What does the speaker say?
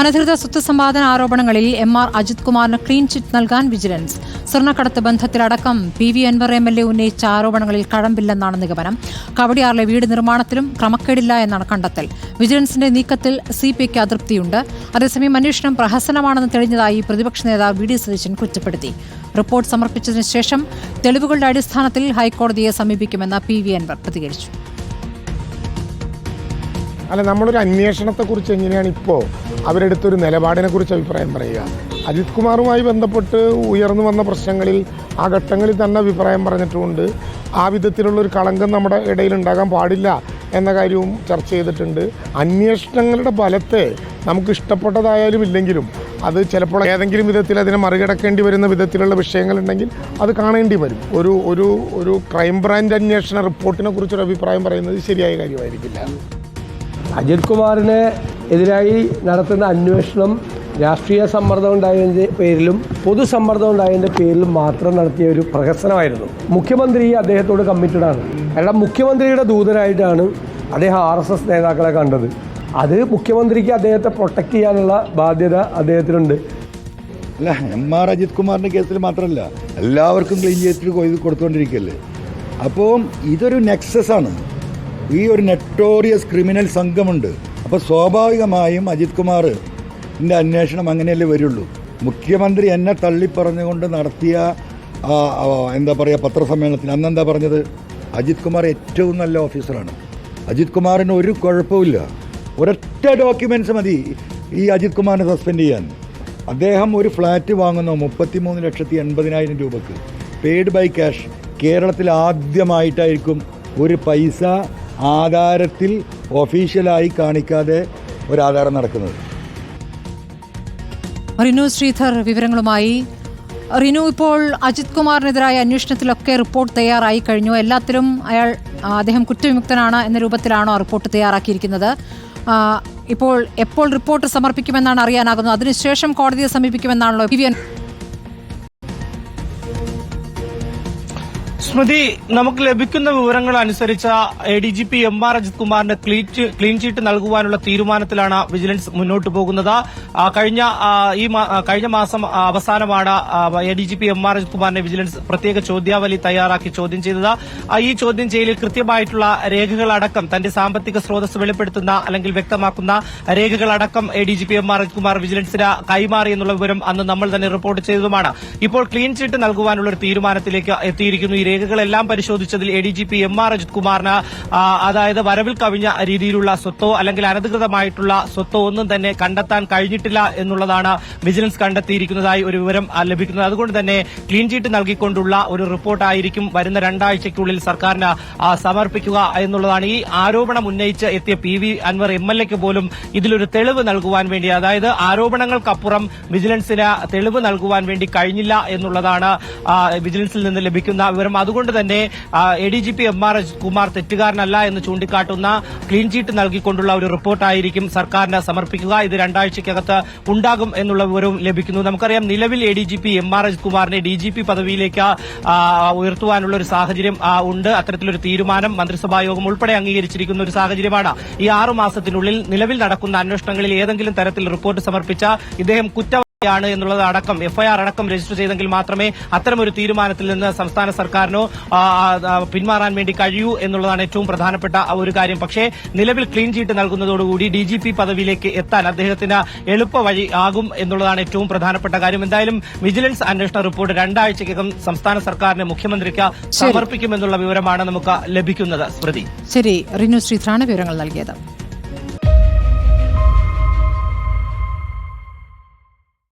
അനധികൃത സ്വത്ത് സമ്പാദന ആരോപണങ്ങളിൽ എം ആർ അജിത് കുമാറിന് ക്ലീൻ ചിറ്റ് നൽകാൻ വിജിലൻസ്. സ്വർണക്കടത്ത് ബന്ധത്തിലടക്കം P V Anvar M L A ഉന്നയിച്ച ആരോപണങ്ങളിൽ കഴമ്പില്ലെന്നാണ് നിഗമനം. കവടിയാറിലെ വീട് നിർമ്മാണത്തിലും ക്രമക്കേടില്ല എന്നാണ് കണ്ടെത്തൽ. വിജിലൻസിന്റെ നീക്കത്തിൽ സി പി ഐക്ക് അതൃപ്തിയുണ്ട്. അതേസമയം അന്വേഷണം പ്രഹസനമാണെന്ന് തെളിഞ്ഞതായി പ്രതിപക്ഷ നേതാവ് വി ഡി സതീശൻ കുറ്റപ്പെടുത്തി. റിപ്പോർട്ട് സമർപ്പിച്ചതിനു ശേഷം തെളിവുകളുടെ അടിസ്ഥാനത്തിൽ ഹൈക്കോടതിയെ സമീപിക്കുമെന്ന് പി വി അൻവർ പ്രതികരിച്ചു. അല്ല നമ്മളൊരു അന്വേഷണത്തെക്കുറിച്ച് എങ്ങനെയാണ് ഇപ്പോൾ അവരെടുത്തൊരു നിലപാടിനെ കുറിച്ച് അഭിപ്രായം പറയുക? അജിത് കുമാറുമായി ബന്ധപ്പെട്ട് ഉയർന്നു വന്ന പ്രശ്നങ്ങളിൽ ആ ഘട്ടങ്ങളിൽ തന്നെ അഭിപ്രായം പറഞ്ഞിട്ടുമുണ്ട് ആ വിധത്തിലുള്ള ഒരു കളങ്കം നമ്മുടെ ഇടയിൽ ഉണ്ടാകാൻ പാടില്ല എന്ന കാര്യവും ചർച്ച ചെയ്തിട്ടുണ്ട്. അന്വേഷണങ്ങളുടെ ഫലത്തെ നമുക്ക് ഇഷ്ടപ്പെട്ടതായാലും ഇല്ലെങ്കിലും അത് ചിലപ്പോൾ ഏതെങ്കിലും വിധത്തിൽ അതിനെ മറികടക്കേണ്ടി വരുന്ന വിധത്തിലുള്ള വിഷയങ്ങളുണ്ടെങ്കിൽ അത് കാണേണ്ടി വരും. ഒരു ഒരു ഒരു ക്രൈംബ്രാഞ്ച് അന്വേഷണ റിപ്പോർട്ടിനെ കുറിച്ചൊരു അഭിപ്രായം പറയുന്നത് ശരിയായ കാര്യമായിരിക്കില്ല. അജിത് കുമാറിന് എതിരായി നടത്തുന്ന അന്വേഷണം രാഷ്ട്രീയ സമ്മർദ്ദം ഉണ്ടായതിന്റെ പേരിലും പൊതുസമ്മർദ്ദം ഉണ്ടായതിന്റെ പേരിലും മാത്രം നടത്തിയ ഒരു പ്രഹസനമായിരുന്നു. മുഖ്യമന്ത്രി അദ്ദേഹത്തോട് കമ്മിറ്റഡ് ആണ്. കാരണം മുഖ്യമന്ത്രിയുടെ ദൂതനായിട്ടാണ് അദ്ദേഹം ആർ എസ് എസ് നേതാക്കളെ കണ്ടത്. അത് മുഖ്യമന്ത്രിക്ക് അദ്ദേഹത്തെ പ്രൊട്ടക്റ്റ് ചെയ്യാനുള്ള ബാധ്യത അദ്ദേഹത്തിനുണ്ട്. അല്ല എം ആർ അജിത് കുമാറിന്റെ കേസിൽ മാത്രമല്ല എല്ലാവർക്കും ക്ലീൻ ചെയ്തിട്ട് കൊടുത്തുകൊണ്ടിരിക്കുകയല്ലേ അപ്പോൾ ഇതൊരു നെക്സസ് ആണ്. ഈ ഒരു നെറ്റോറിയസ് ക്രിമിനൽ സംഘമുണ്ട്. അപ്പോൾ സ്വാഭാവികമായും അജിത് കുമാറിന്റെ അന്വേഷണം അങ്ങനെയല്ലേ വരുള്ളൂ. മുഖ്യമന്ത്രി എന്നെ തള്ളിപ്പറഞ്ഞുകൊണ്ട് നടത്തിയ എന്താ പറയുക പത്രസമ്മേളനത്തിൽ അന്നെന്താ പറഞ്ഞത്? അജിത് കുമാർ ഏറ്റവും നല്ല ഓഫീസറാണ്. അജിത് കുമാറിന് ഒരു കുഴപ്പമില്ല ഒരൊറ്റ ഡോക്യുമെന്റ്സ് മതി ഈ അജിത് കുമാറിനെ സസ്പെൻഡ് ചെയ്യാൻ. അദ്ദേഹം ഒരു ഫ്ലാറ്റ് വാങ്ങുന്നു മുപ്പത്തിമൂന്ന് ലക്ഷത്തി എൺപതിനായിരം രൂപക്ക്. പെയ്ഡ് ബൈ ക്യാഷ് കേരളത്തിൽ ആദ്യമായിട്ടായിരിക്കും ഒരു പൈസ ആധാരത്തിൽ ഒഫീഷ്യലായി കാണിക്കാതെ ഒരു ആധാരം നടക്കുന്നത്. റിനു ശ്രീധർ വിവരങ്ങളുമായി. റിനു ഇപ്പോൾ അജിത് കുമാറിനെതിരായ അന്വേഷണത്തിലൊക്കെ റിപ്പോർട്ട് തയ്യാറായി കഴിഞ്ഞു. എല്ലാത്തിലും അയാൾ അദ്ദേഹം കുറ്റവിമുക്തനാണ് എന്ന രൂപത്തിലാണോ റിപ്പോർട്ട് തയ്യാറാക്കിയിരിക്കുന്നത്. ഇപ്പോൾ എപ്പോൾ റിപ്പോർട്ട് സമർപ്പിക്കുമെന്നാണ് അറിയാനാകുന്നത്. അതിനുശേഷം കോടതിയെ സമീപിക്കുമെന്നാണല്ലോ പി സ്മൃതി നമുക്ക് ലഭിക്കുന്ന വിവരങ്ങൾ അനുസരിച്ച A D G P M R Ajith കുമാറിന് ക്ലീൻ ചി- ക്ലീൻ ചീറ്റ് നൽകുവാനുള്ള തീരുമാനത്തിലാണ് വിജിലൻസ് മുന്നോട്ട് പോകുന്നത്. കഴിഞ്ഞ ഈ കഴിഞ്ഞ മാസം അവസാനമാണ് A D G P M R Ajith കുമാറിനെ വിജിലൻസ് പ്രത്യേക ചോദ്യാവലി തയ്യാറാക്കി ചോദ്യം ചെയ്തത്. ഈ ചോദ്യം ചെയ്യലിൽ കൃത്യമായിട്ടുള്ള രേഖകളടക്കം തന്റെ സാമ്പത്തിക സ്രോതസ് വെളിപ്പെടുത്തുന്ന അല്ലെങ്കിൽ വ്യക്തമാക്കുന്ന രേഖകളടക്കം A D G P M R Ajith Kumar വിജിലൻസിന് കൈമാറി എന്നുള്ള വിവരം അന്ന് നമ്മൾ തന്നെ റിപ്പോർട്ട് ചെയ്തതുമാണ്. ഇപ്പോൾ ക്ലീൻ ചീറ്റ് നൽകുവാനുള്ള ഒരു തീരുമാനത്തിലേക്ക് എത്തിയിരിക്കുന്നു ഈ രേഖകളെല്ലാം പരിശോധിച്ചതിൽ A D G P M R Ajith കുമാറിന് അതായത് വരവിൽ കവിഞ്ഞ രീതിയിലുള്ള സ്വത്തോ അല്ലെങ്കിൽ അനധികൃതമായിട്ടുള്ള സ്വത്തോ ഒന്നും തന്നെ കണ്ടെത്താൻ കഴിഞ്ഞിട്ടില്ല എന്നുള്ളതാണ് വിജിലൻസ് കണ്ടെത്തിയിരിക്കുന്നതായി ഒരു വിവരം ലഭിക്കുന്നത്. അതുകൊണ്ട് തന്നെ ക്ലീൻ ചീറ്റ് നൽകിക്കൊണ്ടുള്ള ഒരു റിപ്പോർട്ടായിരിക്കും വരുന്ന രണ്ടാഴ്ചയ്ക്കുള്ളിൽ സർക്കാരിന് സമർപ്പിക്കുക എന്നുള്ളതാണ്. ഈ ആരോപണം ഉന്നയിച്ച് എത്തിയ P V Anvar M L എക്ക് പോലും ഇതിലൊരു തെളിവ് നൽകുവാൻ വേണ്ടി അതായത് ആരോപണങ്ങൾക്കപ്പുറം വിജിലൻസിന് തെളിവ് നൽകുവാൻ വേണ്ടി കഴിഞ്ഞില്ല എന്നുള്ളതാണ് വിജിലൻസിൽ നിന്ന് ലഭിക്കുന്ന വിവരം. തന്നെ A D G P M R S Kumar തെറ്റുകാരനല്ല എന്ന് ചൂണ്ടിക്കാട്ടുന്ന ക്ലീൻ ചീറ്റ് നൽകിക്കൊണ്ടുള്ള ഒരു റിപ്പോർട്ടായിരിക്കും സർക്കാരിന് സമർപ്പിക്കുക. ഇത് രണ്ടാഴ്ചയ്ക്കകത്ത് ഉണ്ടാകും എന്നുള്ള വിവരവും ലഭിക്കുന്നു. നമുക്കറിയാം നിലവിൽ A D G P M R S കുമാറിനെ ഡി ജി പി പദവിയിലേക്ക് ഉയർത്തുവാനുള്ള ഒരു സാഹചര്യം ഉണ്ട്. അത്തരത്തിലൊരു തീരുമാനം മന്ത്രിസഭാ യോഗം ഉൾപ്പെടെ അംഗീകരിച്ചിരിക്കുന്ന ഒരു സാഹചര്യമാണ്. ഈ ആറു മാസത്തിനുള്ളിൽ നിലവിൽ നടക്കുന്ന അന്വേഷണങ്ങളിൽ ഏതെങ്കിലും തരത്തിൽ റിപ്പോർട്ട് സമർപ്പിച്ച ഇദ്ദേഹം കുറ്റ ാണ് എന്നുള്ളത് അടക്കം എഫ്ഐആർ അടക്കം രജിസ്റ്റർ ചെയ്തെങ്കിൽ മാത്രമേ അത്തരമൊരു തീരുമാനത്തിൽ നിന്ന് സംസ്ഥാന സർക്കാരിനോ പിന്മാറാൻ വേണ്ടി കഴിയൂ എന്നുള്ളതാണ് ഏറ്റവും പ്രധാനപ്പെട്ട ഒരു കാര്യം. പക്ഷേ നിലവിൽ ക്ലീൻ ചീറ്റ് നൽകുന്നതോടുകൂടി ഡി ജി പി പദവിയിലേക്ക് എത്താൻ അദ്ദേഹത്തിന് എളുപ്പ വഴി ആകും എന്നുള്ളതാണ് ഏറ്റവും പ്രധാനപ്പെട്ട കാര്യം. എന്തായാലും വിജിലൻസ് അന്വേഷണ റിപ്പോർട്ട് രണ്ടാഴ്ചയ്ക്കകം സംസ്ഥാന സർക്കാരിന് മുഖ്യമന്ത്രിക്ക് സമർപ്പിക്കുമെന്നുള്ള വിവരമാണ് നമുക്ക് ലഭിക്കുന്നത്. സ്മൃതി. ശരി. റിനു ശ്രീധറാണ് വിവരങ്ങൾ നൽകിയത്.